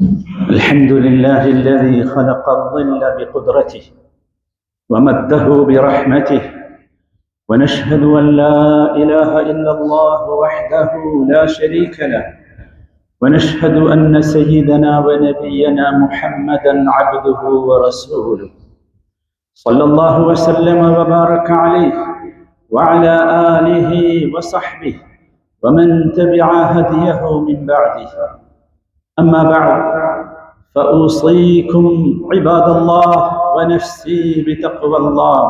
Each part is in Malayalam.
الحمد لله الذي خلق الظل بقدرته ومده برحمته ونشهد أن لا إله إلا الله وحده لا شريك له ونشهد أن سيدنا ونبينا محمدا عبده ورسوله صلى الله وسلم وبارك عليه وعلى آله وصحبه ومن تبع هديه من بعده أما بعد فأوصيكم عباد الله ونفسي بتقوى الله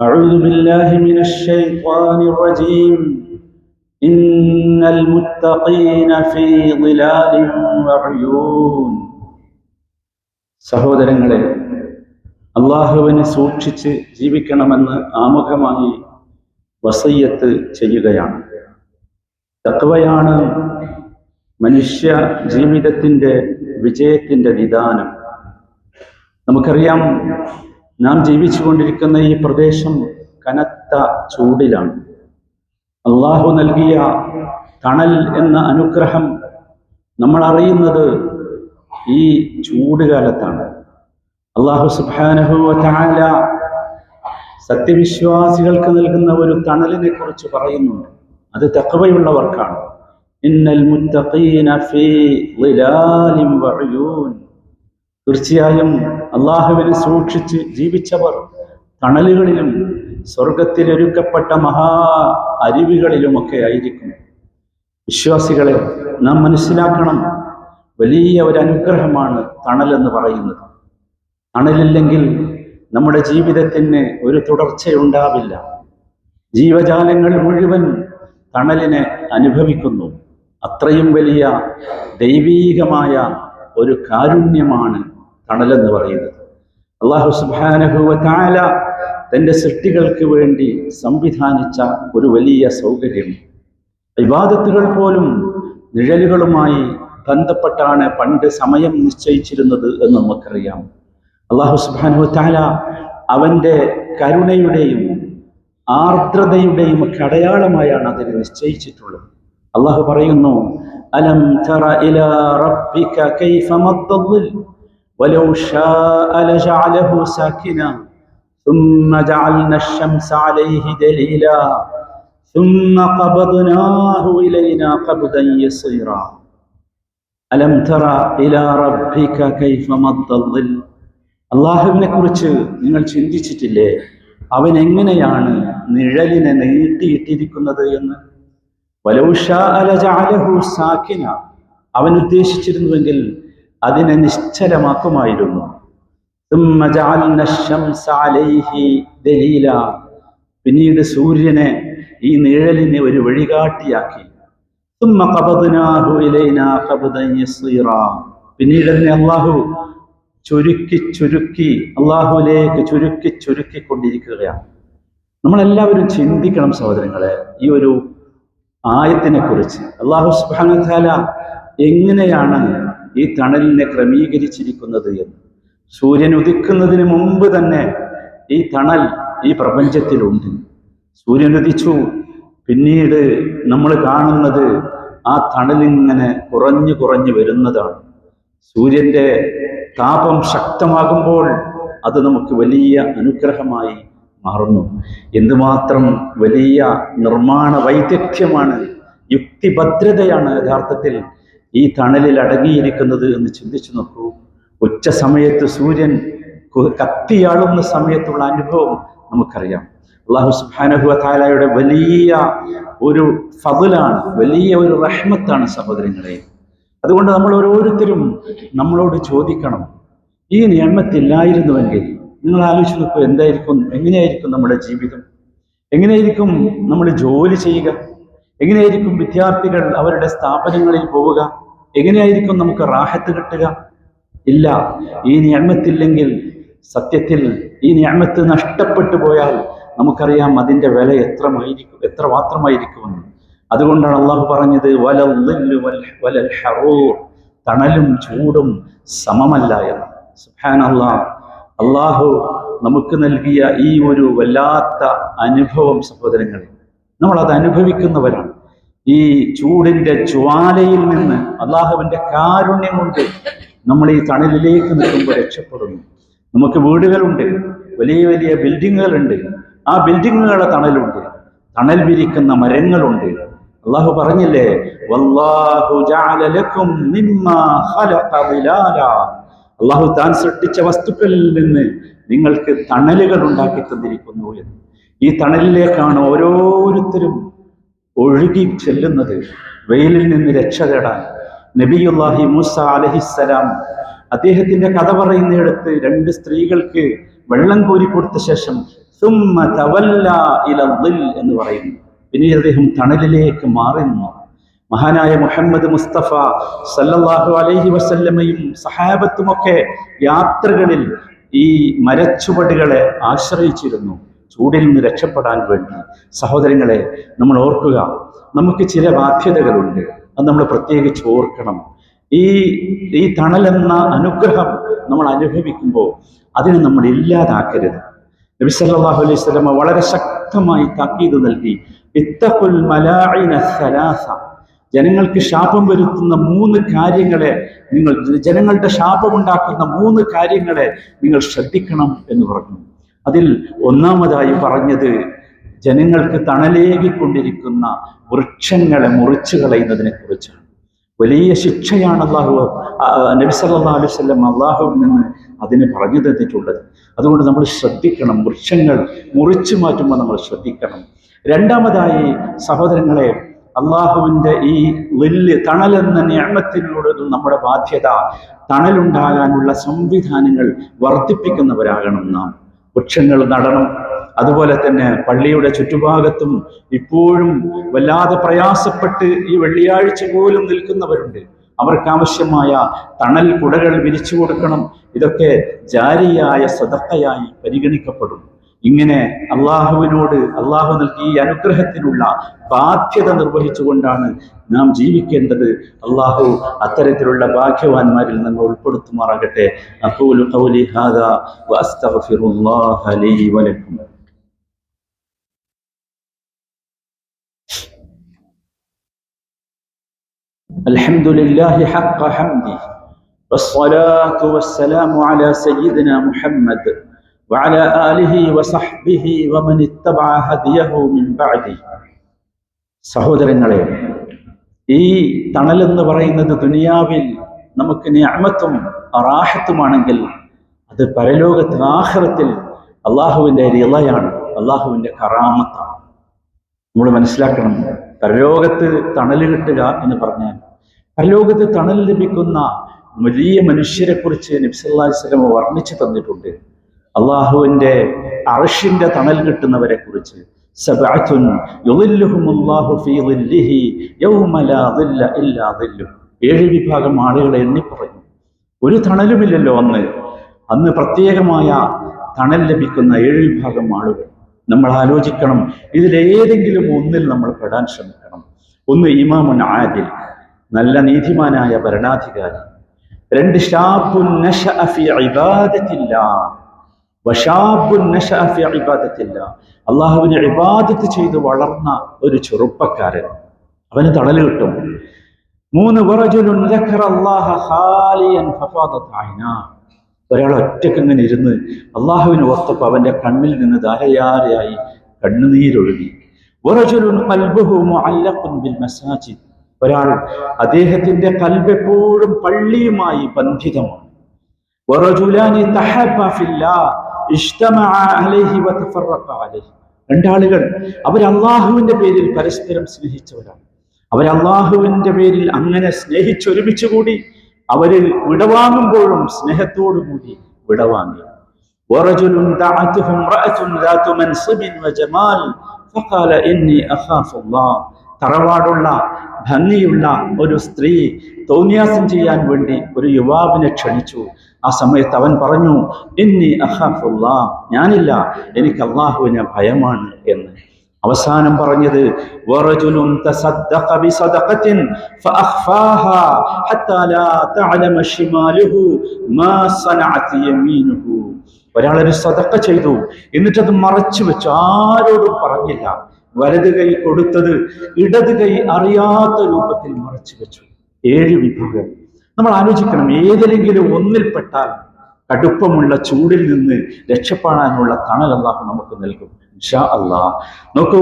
أعوذ بالله من الشيطان الرجيم إن المتقين في ظلال وعيون സഹോദരങ്ങളെ അള്ളാഹുവിനെ സൂക്ഷിച്ച് ജീവിക്കണമെന്ന് ആമുഖമായി വസയ്യത്ത് ചെയ്യുകയാണ് തക്വയാണ് മനുഷ്യ ജീവിതത്തിന്റെ വിജയത്തിന്റെ നിദാനം. നമുക്കറിയാം നാം ജീവിച്ചുകൊണ്ടിരിക്കുന്ന ഈ പ്രദേശം കനത്ത ചൂടിലാണ്. അള്ളാഹു നൽകിയ തണൽ എന്ന അനുഗ്രഹം നമ്മൾ അറിയുന്നത് ഈ ചൂടുകാലത്താണ് അള്ളാഹു സുബാനഹു താല സത്യവിശ്വാസികൾക്ക് നൽകുന്ന ഒരു തണലിനെ കുറിച്ച് പറയുന്നുണ്ട്. അത് തക്കവയുള്ളവർക്കാണ് ഇന്നൽ മുത്തഖീന ഫീ ളിലാലിൻ വഅയൂൻ. തീർച്ചയായും അള്ളാഹുവിനെ സൂക്ഷിച്ച് ജീവിച്ചവർ തണലുകളിലും സ്വർഗത്തിൽ ഒരുക്കപ്പെട്ട മഹാ അരുവികളിലുമൊക്കെ ആയിരിക്കും. വിശ്വാസികളെ നാം മനസ്സിലാക്കണം വലിയ ഒരു അനുഗ്രഹമാണ് തണലെന്ന് പറയുന്നത്. തണലില്ലെങ്കിൽ നമ്മുടെ ജീവിതത്തിന് ഒരു തുടർച്ചയുണ്ടാവില്ല. ജീവജാലങ്ങൾ മുഴുവൻ തണലിനെ അനുഭവിക്കുന്നു. അത്രയും വലിയ ദൈവീകമായ ഒരു കാരുണ്യമാണ് തണലെന്ന് പറയുന്നത്. അള്ളാഹു സുബാനഹുവ താല തന്റെ സൃഷ്ടികൾക്ക് വേണ്ടി സംവിധാനിച്ച ഒരു വലിയ സൗകര്യം. വിവാദത്തുകൾ പോലും നിഴലുകളുമായി ബന്ധപ്പെട്ടാണ് പണ്ട് സമയം നിശ്ചയിച്ചിരുന്നത് എന്ന് നമുക്കറിയാം. അള്ളാഹു സുബാനു താല അവന്റെ കരുണയുടെയും ആർദ്രതയുടെയും ഒക്കെ അടയാളമായാണ് അതിനെ നിശ്ചയിച്ചിട്ടുള്ളത്. അള്ളാഹു പറയുന്നു അലം തറ ഇലാ റബ്ബിക കൈഫ മദ്ദൽ ولو شاء لجعله ساكنا ثم جعلنا الشمس عليه دليلا ثم قبضناه إلينا قبضا يسيرا ألم تر إلى ربك كيف مد الظل അള്ളാഹുവിനെ കുറിച്ച് നിങ്ങൾ ചിന്തിച്ചിട്ടില്ലേ അവൻ എങ്ങനെയാണ് നിഴലിനെ നീട്ടിയിട്ടിരിക്കുന്നത് എന്ന് സാക്കിന. അവൻ ഉദ്ദേശിച്ചിരുന്നുവെങ്കിൽ അതിനെ നിശ്ചലമാക്കുമായിരുന്നു. പിന്നീട് സൂര്യനെ ഈ നിഴലിനെ ഒരു വഴികാട്ടിയാക്കി. പിന്നീട് അള്ളാഹു ചുരുക്കി ചുരുക്കി അള്ളാഹുലേക്ക് ചുരുക്കി ചുരുക്കി കൊണ്ടിരിക്കുകയാണ് നമ്മളെല്ലാവരും ചിന്തിക്കണം സഹോദരങ്ങളെ ഈ ഒരു ആയത്തിനെ കുറിച്ച് അള്ളാഹു സുബാനത്താല എങ്ങനെയാണ് ഈ തണലിനെ ക്രമീകരിച്ചിരിക്കുന്നത് എന്ന്. സൂര്യൻ ഉദിക്കുന്നതിന് മുമ്പ് തന്നെ ഈ തണൽ ഈ പ്രപഞ്ചത്തിലുണ്ട്. സൂര്യൻ ഉദിച്ചു. പിന്നീട് നമ്മൾ കാണുന്നത് ആ തണലിങ്ങനെ കുറഞ്ഞു കുറഞ്ഞു വരുന്നതാണ്. സൂര്യന്റെ താപം ശക്തമാകുമ്പോൾ അത് നമുക്ക് വലിയ അനുഗ്രഹമായി മാറുന്നു. എന്തുമാത്രം വലിയ നിർമ്മാണ വൈദഗ്ധ്യമാണ് യുക്തിഭദ്രതയാണ് യഥാർത്ഥത്തിൽ ഈ തണലിൽ അടങ്ങിയിരിക്കുന്നത് എന്ന് ചിന്തിച്ചു നോക്കൂ. ഉച്ച സമയത്ത് സൂര്യൻ കത്തിയാളുന്ന സമയത്തുള്ള അനുഭവം നമുക്കറിയാം. അള്ളാഹു സുബാനഹു താലായുടെ വലിയ ഒരു ഫതിലാണ് വലിയ ഒരു റഹ്മത്താണ് സഹോദരങ്ങളെ. അതുകൊണ്ട് നമ്മൾ ഓരോരുത്തരും നമ്മളോട് ചോദിക്കണം ഈ നിയമത്തില്ലായിരുന്നുവെങ്കിൽ നിങ്ങൾ ആലോചിച്ച് നോക്കൂ എന്തായിരിക്കും? എങ്ങനെയായിരിക്കും നമ്മുടെ ജീവിതം? എങ്ങനെയായിരിക്കും നമ്മൾ ജോലി ചെയ്യുക? എങ്ങനെയായിരിക്കും വിദ്യാർത്ഥികൾ അവരുടെ സ്ഥാപനങ്ങളിൽ പോവുക? എങ്ങനെയായിരിക്കും നമുക്ക് റാഹത്ത് കിട്ടുക? ഇല്ല ഈ ഞാമത്തില്ലെങ്കിൽ സത്യത്തിൽ ഈ ഞാമത്ത് നഷ്ടപ്പെട്ടു പോയാൽ നമുക്കറിയാം അതിന്റെ വില എത്രമായിരിക്കും എത്ര മാത്രമായിരിക്കുമെന്ന്. അതുകൊണ്ടാണ് അള്ളാഹു പറഞ്ഞത് വലൽ ഹറൂർ. തണലും ചൂടും സമമല്ല എന്ന്. സുഹാൻ അള്ളാഹ് നമുക്ക് നൽകിയ ഈ ഒരു വല്ലാത്ത അനുഭവം സഹോദരങ്ങളെ നമ്മൾ അത് അനുഭവിക്കുന്നവരാണ്. ഈ ചൂടിന്റെ ജ്വാലയിൽ നിന്ന് അള്ളാഹുവിന്റെ കാരുണ്യം കൊണ്ട് നമ്മൾ ഈ തണലിലേക്ക് നിൽക്കുമ്പോൾ രക്ഷപ്പെടുന്നു. നമുക്ക് വീടുകളുണ്ട് വലിയ വലിയ ബിൽഡിങ്ങുകളുണ്ട്. ആ ബിൽഡിങ്ങുകളുടെ തണലുണ്ട് തണൽ വിരിക്കുന്ന മരങ്ങളുണ്ട്. അള്ളാഹു പറഞ്ഞില്ലേ വല്ലാഹു ജഅല ലക്കും മിമ്മാ ഖലഖ ളിലാലാ. അള്ളാഹു താൻ സൃഷ്ടിച്ച വസ്തുക്കളിൽ നിന്ന് നിങ്ങൾക്ക് തണലുകൾ ഉണ്ടാക്കി തന്നിരിക്കുന്നു എന്ന്. ഈ തണലിലേക്കാണ് ഓരോരുത്തരും ഒഴുകി ചെല്ലുന്നത്. വെയിലിൽ നിന്ന് രക്ഷ തേടാൻ. നബിയുല്ലാഹി മൂസ അലഹിസ്സലാം അദ്ദേഹത്തിന്റെ കഥ പറയുന്നിടത്ത് രണ്ട് സ്ത്രീകൾക്ക് വെള്ളം കോരി കൊടുത്ത ശേഷം എന്ന് പറയുന്നു. പിന്നീട് അദ്ദേഹം തണലിലേക്ക് മാറി നിന്നു. മഹാനായ മുഹമ്മദ് മുസ്തഫ സല്ലല്ലാഹു അലൈഹി വസല്ലമയും സഹാബത്തുമൊക്കെ യാത്രകളിൽ ഈ മരച്ചുവടുകളെ ആശ്രയിച്ചിരുന്നു. ചൂടിൽ നിന്ന് രക്ഷപ്പെടാൻ വേണ്ടി. സഹോദരങ്ങളെ നമ്മൾ ഓർക്കുക നമുക്ക് ചില ബാധ്യതകളുണ്ട്. അത് നമ്മൾ പ്രത്യേകിച്ച് ഓർക്കണം. ഈ ഈ തണലെന്ന അനുഗ്രഹം നമ്മൾ അനുഭവിക്കുമ്പോൾ അതിനെ നമ്മൾ ഇല്ലാതാക്കരുത്. നബി സല്ലല്ലാഹു അലൈഹി സ്വലമ വളരെ ശക്തമായി താക്കീത് നൽകി ഇത്തഖുൽ മലാഇന സലാസ ജനങ്ങൾക്ക് ശാപം വരുത്തുന്ന മൂന്ന് കാര്യങ്ങളെ നിങ്ങൾ ജനങ്ങളുടെ ശാപമുണ്ടാക്കുന്ന മൂന്ന് കാര്യങ്ങളെ നിങ്ങൾ ശ്രദ്ധിക്കണം എന്ന് പറഞ്ഞു. അതിൽ ഒന്നാമതായി പറഞ്ഞത് ജനങ്ങൾക്ക് തണലേകിക്കൊണ്ടിരിക്കുന്ന വൃക്ഷങ്ങളെ മുറിച്ചു കളയുന്നതിനെ കുറിച്ചാണ്. വലിയ ശിക്ഷയാണ് അള്ളാഹു ആ, നബി സല്ലല്ലാഹു അലൈഹി വസല്ലം അള്ളാഹുവിൽ നിന്ന് അതിന് പറഞ്ഞു തന്നിട്ടുള്ളത്. അതുകൊണ്ട് നമ്മൾ ശ്രദ്ധിക്കണം വൃക്ഷങ്ങൾ മുറിച്ചു മാറ്റുമ്പോൾ നമ്മൾ ശ്രദ്ധിക്കണം. രണ്ടാമതായി സഹോദരങ്ങളെ അള്ളാഹുവിന്റെ ഈ വലിയ തണലെന്ന ഞാമത്തിനോടൊന്നും നമ്മുടെ ബാധ്യത. തണലുണ്ടാകാനുള്ള സംവിധാനങ്ങൾ വർദ്ധിപ്പിക്കുന്നവരാകണം നാം. വൃക്ഷങ്ങൾ നടണം. അതുപോലെ തന്നെ പള്ളിയുടെ ചുറ്റുഭാഗത്തും ഇപ്പോഴും വല്ലാതെ പ്രയാസപ്പെട്ട് ഈ വെള്ളിയാഴ്ച പോലും നിൽക്കുന്നവരുണ്ട്. അവർക്ക് ആവശ്യമായ തണൽ കുടകൾ വിരിച്ചു കൊടുക്കണം. ഇതൊക്കെ ജാരിയായ സദക്കയായി പരിഗണിക്കപ്പെടും. ഇങ്ങനെ അള്ളാഹുവിനോട് അള്ളാഹു നൽകിയ ഈ അനുഗ്രഹത്തിനുള്ള ബാധ്യത നിർവഹിച്ചുകൊണ്ടാണ് നാം ജീവിക്കേണ്ടത് അള്ളാഹു അത്തരത്തിലുള്ള ഭാഗ്യവാന്മാരിൽ നമ്മൾ ഉൾപ്പെടുത്തുമാറാകട്ടെ അഖൂലു ഖൗലി ഹാദാ വഅസ്തഗ്ഫിറുല്ലാഹ ലീ വലക്കും الحمد لله حق حمده والصلاة والسلام على سيدنا محمد وعلى آله وصحبه ومن اتبع هديه من بعده സഹോദരങ്ങളെ ഈ തണലെന്ന് പറയുന്നത് ദുനിയാവിൽ നമുക്ക് ഞാമത്തും റാഹത്തുമാണെങ്കിൽ അത് പരലോകത്ത് ആഹ്റത്തിൽ അള്ളാഹുവിൻ്റെ റിളയാണ് അള്ളാഹുവിൻ്റെ കറാമത്താണ് നമ്മൾ മനസ്സിലാക്കണം പരലോകത്ത് തണൽ കിട്ടുക എന്ന് പറഞ്ഞാൽ പരലോകത്ത് തണൽ ലഭിക്കുന്ന വലിയ മനുഷ്യരെ കുറിച്ച് നബ്സല്ലാഹി സ്വലമ വർണ്ണിച്ചു തന്നിട്ടുണ്ട് അള്ളാഹുവിന്റെ അർഷിന്റെ തണൽ കിട്ടുന്നവരെ കുറിച്ച്. ഏഴ് വിഭാഗം ആളുകളെ എണ്ണിപ്പറഞ്ഞു ഒരു തണലുമില്ലല്ലോ അന്ന്. അന്ന് പ്രത്യേകമായ തണൽ ലഭിക്കുന്ന ഏഴ് വിഭാഗം ആളുകൾ. നമ്മൾ ആലോചിക്കണം ഇതിലേതെങ്കിലും ഒന്നിൽ നമ്മൾ പെടാൻ ശ്രമിക്കണം. ഒന്ന് ഇമാമുൻ ആദിൽ നല്ല നീതിമാനായ ഭരണാധികാരി. രണ്ട് ഷാബുൻ അള്ളാഹുവിനെ ഇബാദത്ത് ചെയ്ത് വളർന്ന ഒരു ചെറുപ്പക്കാരൻ. അവന് തണൽ കിട്ടും. മൂന്ന് ഒരാൾ ഒറ്റയ്ക്ക് ഇങ്ങനെ ഇരുന്ന് അള്ളാഹുവിന് ഓർത്തപ്പോൾ അവന്റെ കണ്ണിൽ നിന്ന് ധാരയാരയായി കണ്ണുനീരൊഴുകി. ഒരാൾ അദ്ദേഹത്തിന്റെ കൽബെപ്പോഴും പള്ളിയുമായി ബന്ധിതമാണ്. വറജുലാനി തഹബ്ബ ഫില്ലാഹ് ഇജ്തമഅ അലൈഹി വതഫറഖ അലൈഹി രണ്ടാളുകൾ അവർ അള്ളാഹുവിന്റെ പേരിൽ പരസ്പരം സ്നേഹിച്ചവരാണ് അവർ അള്ളാഹുവിന്റെ പേരിൽ അങ്ങനെ സ്നേഹിച്ചൊരുമിച്ച് കൂടി അവര് വിടവാങ്ങുമ്പോഴും സ്നേഹത്തോടു കൂടി വിടവാങ്ങി ورجل دعته امرأة ذات منصب وجمال فقال إني أخاف الله തറവാടുള്ള ഭംഗിയുള്ള ഒരു സ്ത്രീ തോന്നിയാസം ചെയ്യാൻ വേണ്ടി ഒരു യുവാവിനെ ക്ഷണിച്ചു ആ സമയത്ത് അവൻ പറഞ്ഞു ഇന്നി അഹാഫുല്ലാ ഞാനില്ല എനിക്ക് അള്ളാഹുവിനെ ഭയമാണ് എന്ന്. അവസാനം പറഞ്ഞത് ഒരാളൊരു സദക്ക ചെയ്തു. എന്നിട്ടത് മറച്ചു വെച്ചു. ആരോടും പറഞ്ഞില്ല. വലത് കൈ കൊടുത്തത് ഇടത് കൈ അറിയാത്ത രൂപത്തിൽ മറച്ചു വെച്ചു. ഏഴ് വിഭാഗം. നമ്മൾ ആലോചിക്കണം ഏതെങ്കിലും ഒന്നിൽപ്പെട്ടാൽ കടുപ്പമുള്ള ചൂടിൽ നിന്ന് രക്ഷപ്പെടാനുള്ള തണൽ അള്ളാഹു നമുക്ക് നൽകും. ഇൻഷാ അള്ളാ നോക്കൂ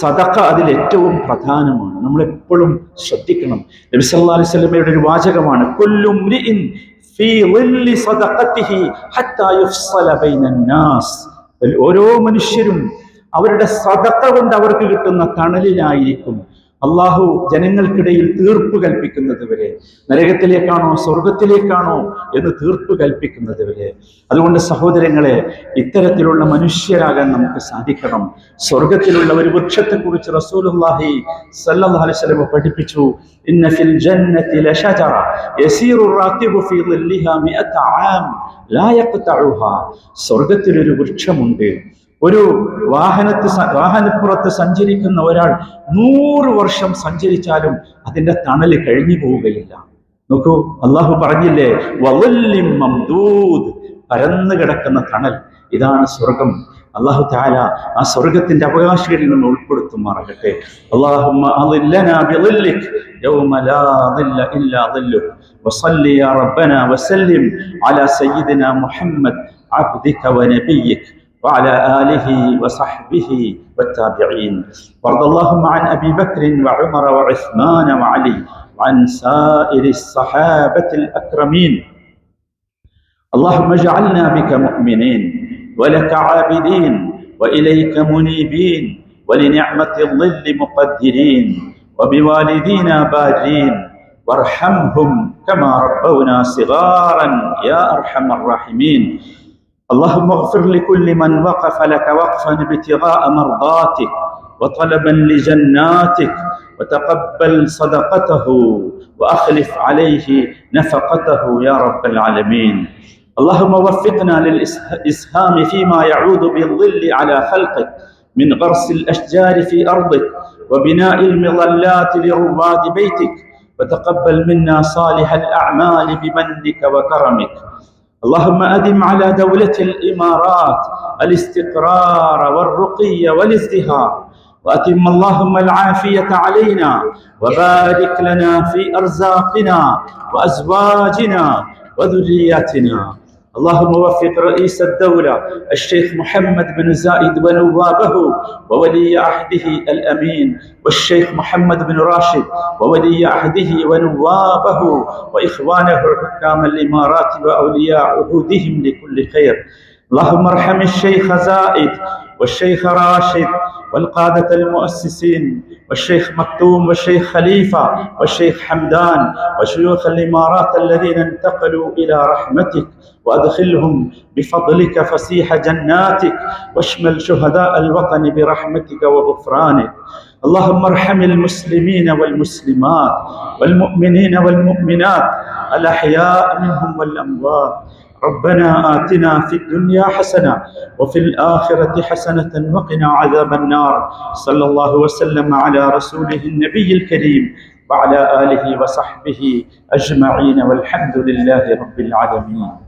സദക്ക അതിൽ ഏറ്റവും പ്രധാനമാണ്. നമ്മൾ എപ്പോഴും ശ്രദ്ധിക്കണം. നബി സല്ലല്ലാഹു അലൈഹി വസല്ലമയുടെ ഒരു വാചകമാണ് ഓരോ മനുഷ്യരും അവരുടെ സദക്ക കൊണ്ട് അവർക്ക് കിട്ടുന്ന തണലിലായിരിക്കും അള്ളാഹു ജനങ്ങൾക്കിടയിൽ തീർപ്പ് കൽപ്പിക്കുന്നത് വരെ നരകത്തിലേക്കാണോ സ്വർഗത്തിലേക്കാണോ എന്ന് തീർപ്പ് കൽപ്പിക്കുന്നത് വരെ അതുകൊണ്ട് സഹോദരങ്ങളെ ഇത്തരത്തിലുള്ള മനുഷ്യരാകാൻ നമുക്ക് സാധിക്കണം. സ്വർഗത്തിലുള്ള ഒരു വൃക്ഷത്തെക്കുറിച്ച് റസൂലുള്ളാഹി സല്ലല്ലാഹു അലൈഹി വസല്ലം പഠിപ്പിച്ചു. ഇന്ന ഫിൽ ജന്നതി യസീറു ഫീ ആം ലാ സ്വർഗത്തിലൊരു വൃക്ഷമുണ്ട്. ഒരു വാഹനത്ത് സ- വാഹനപ്പുറത്ത് സഞ്ചരിക്കുന്ന ഒരാൾ നൂറ് വർഷം സഞ്ചരിച്ചാലും അതിന്റെ തണൽ കഴിഞ്ഞു പോവുകയില്ല. നോക്കൂ അള്ളാഹു പറഞ്ഞില്ലേ വവല്ലിം മംദൂദ് പരന്നു കിടക്കുന്ന തണൽ. ഇതാണ് സ്വർഗം. അള്ളാഹു താല ആ സ്വർഗത്തിന്റെ അവകാശികളിൽ നിന്ന് ഉൾപ്പെടുത്തുമാറാകട്ടെ. അള്ളാഹുമ്മ وعلى آله وصحبه والتابعين. وارض اللهم عن أبي بكر وعمر وعثمان وعلي وعن سائر الصحابة الأكرمين. اللهم اجعلنا بك مؤمنين ولك عابدين وإليك منيبين ولنعمة الظل مقدرين وبوالدينا بارين. وارحمهم كما ربونا صغارا يا أرحم الراحمين. اللهم اغفر لكل من وقف لك وقفا ابتغاء مرضاتك وطلبا لجناتك وتقبل صدقته وأخلف عليه نفقته يا رب العالمين. اللهم وفقنا للإسهام فيما يعود بالظل على خلقك من غرس الأشجار في أرضك وبناء المظلات لرواد بيتك وتقبل منا صالح الأعمال بمنك وكرمك. اللهم أدم على دولة الإمارات الاستقرار والرقي والازدهار وأتم اللهم العافية علينا وبارك لنا في أرزاقنا وأزواجنا وذرياتنا. اللهم وفق رئيس الدولة الشيخ محمد بن زايد ونوابه وولي عهده الأمين والشيخ محمد بن راشد وولي عهده ونوابه وإخوانه حكام الإمارات وأولياء عهودهم لكل خير. اللهم ارحم الشيخ زائد والشيخ راشد والقادة المؤسسين والشيخ مكتوم والشيخ خليفة والشيخ حمدان وشيوخ الإمارات الذين انتقلوا إلى رحمتك وأدخلهم بفضلك فسيح جناتك واشمل شهداء الوطن برحمتك وغفرانك. اللهم ارحم المسلمين والمسلمات والمؤمنين والمؤمنات الأحياء منهم والأموات. ربنا آتنا في الدنيا حسنة وفي الآخرة حسنة وقنا عذاب النار. صلى الله وسلم على رسوله النبي الكريم وعلى آله وصحبه أجمعين والحمد لله رب العالمين.